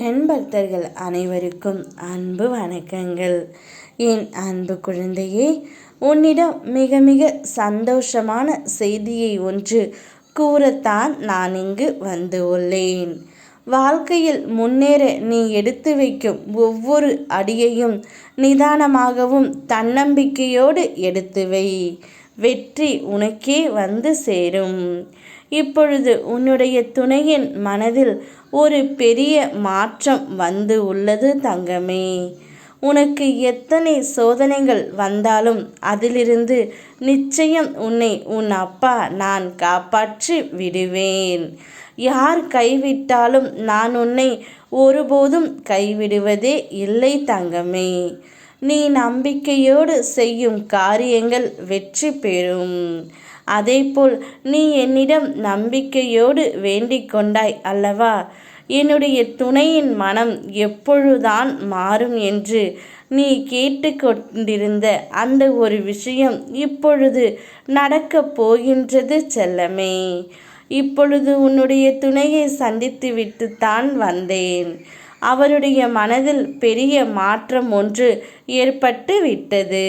முருகன் பக்தர்கள் அனைவருக்கும் அன்பு வணக்கங்கள். என் அன்பு குழந்தையே உன்னிடம் மிக மிக சந்தோஷமான செய்தியை ஒன்று கூறத்தான் நான் இங்கு வந்து உள்ளேன். வாழ்க்கையில் முன்னேற நீ எடுத்து வைக்கும் ஒவ்வொரு அடியையும் நிதானமாகவும் தன்னம்பிக்கையோடு எடுத்து வை. வெற்றி உனக்கே வந்து சேரும். இப்பொழுது உன்னுடைய துணையின் மனதில் ஒரு பெரிய மாற்றம் வந்து உள்ளது தங்கமே. உனக்கு எத்தனை சோதனைகள் வந்தாலும் அதிலிருந்து நிச்சயம் உன்னை உன் அப்பா நான் காப்பாற்றி விடுவேன். யார் கைவிட்டாலும் நான் உன்னை ஒருபோதும் கைவிடுவதே இல்லை தங்கமே. நீ நம்பிக்கையோடு செய்யும் காரியங்கள் வெற்றி பெறும். அதேபோல் நீ என்னிடம் நம்பிக்கையோடு வேண்டிக் கொண்டாய் அல்லவா? என்னுடைய துணையின் மனம் எப்பொழுதுதான் மாறும் என்று நீ கேட்டுக்கொண்டிருந்த அந்த ஒரு விஷயம் இப்பொழுது நடக்கப் போகின்றது செல்லமே. இப்பொழுது உன்னுடைய துணையை சந்தித்துவிட்டு தான் வந்தேன். அவருடைய மனதில் பெரிய மாற்றம் ஒன்று ஏற்பட்டு விட்டது.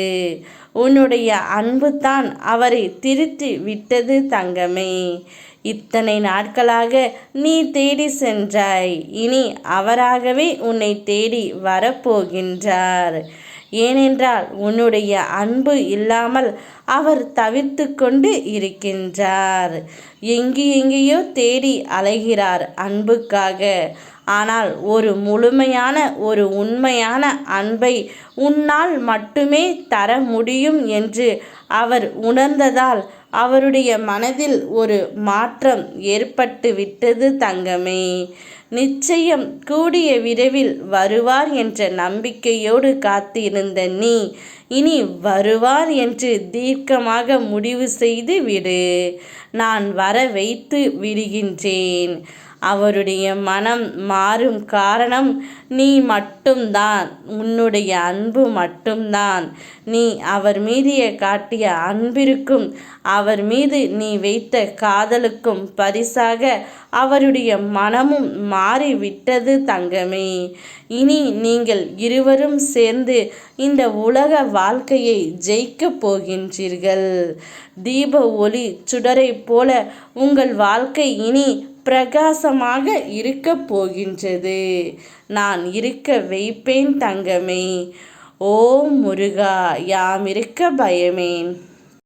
உன்னுடைய அன்பு தான் அவரை திருத்தி விட்டது தங்கமே. இத்தனை நாட்களாக நீ தேடி சென்றாய். இனி அவராகவே உன்னை தேடி வரப்போகின்றார். ஏனென்றால் உன்னுடைய அன்பு இல்லாமல் அவர் தவிர்த்து கொண்டு இருக்கின்றார். எங்கு எங்கேயோ தேடி அலைகிறார் அன்புக்காக. ஆனால் ஒரு முழுமையான ஒரு உண்மையான அன்பை உன்னால் மட்டுமே தர முடியும் என்று அவர் உணர்ந்ததால் அவருடைய மனதில் ஒரு மாற்றம் ஏற்பட்டு விட்டது தங்கமே. நிச்சயம் கூடிய விரைவில் வருவார் என்ற நம்பிக்கையோடு காத்திருந்த நீ இனி வருவார் என்று தீர்க்கமாக முடிவு செய்து விடு. நான் வர வைத்து விடுகின்றேன். அவருடைய மனம் மாறும் காரணம் நீ மட்டும்தான். உன்னுடைய அன்பு மட்டும்தான். நீ அவர் மீது காட்டிய அன்பிற்கும் அவர் மீது நீ வைத்த காதலுக்கும் பரிசாக அவருடைய மனமும் மாறிவிட்டது தங்கமே. இனி நீங்கள் இருவரும் சேர்ந்து இந்த உலக வாழ்க்கையை ஜெயிக்கப் போகின்றீர்கள். தீப ஒளி சுடரை போல உங்கள் வாழ்க்கை இனி பிரகாசமாக இருக்க போகின்றது. நான் இருக்க வைப்பேன் தங்கமே. ஓ முருகா யாம் இருக்க பயமேன்